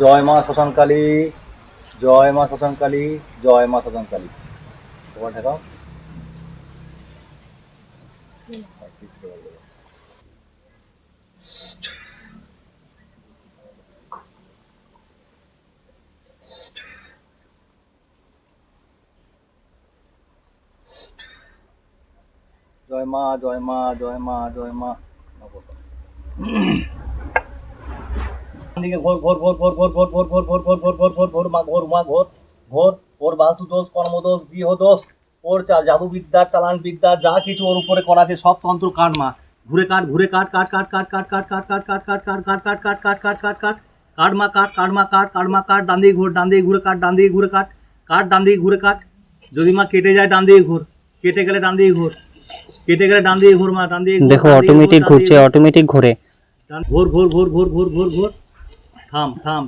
জয় মা শ্মশানকালী জয় মা শ্মশানকালী জয় মা শ্মশানকালী তোমার ঠেকাও জয় মা জয় মা জয় মা জয় মা। দিকে ঘোর ঘোর ঘোর ঘোর ঘোর ঘোর ঘোর ঘোর ঘোর ঘোর ঘোর ঘোর ঘোর ঘোর মা ঘোর মা ঘোর ঘোর ওর বাস্তু দোষ কর্মদোষ গৃহ দোষ ওর চা জাদু চালান বিদ্যা যা কিছু ওর উপরে করা আছে সব তন্ত্র কাট মা ঘুরে কাট ঘুরে কাট কাট কাট কাট কাট কাট কাট কাট কাট কাট কাট কাট কাট কাট কাট কাট কাট কাট কাট মা কাট কাট মা কাট কাট মা কাট ডান দিকে ঘুর ডান দিকে ঘুরে কাট ডান দিকে ঘুরে কাট কাট ডান দিকে ঘুরে কাট যদি মা কেটে যায় ডান দিকে ঘুর কেটে গেলে ডান দিকে ঘুর কেটে গেলে ডান দিকে ঘুর মা ডান দিকে দেখো অটোমেটিক ঘুরছে অটোমেটিক ঘুরে ঘোর ঘোর ঘোর ঘোর ঘোর ঘোর ঘোর थांब थांब.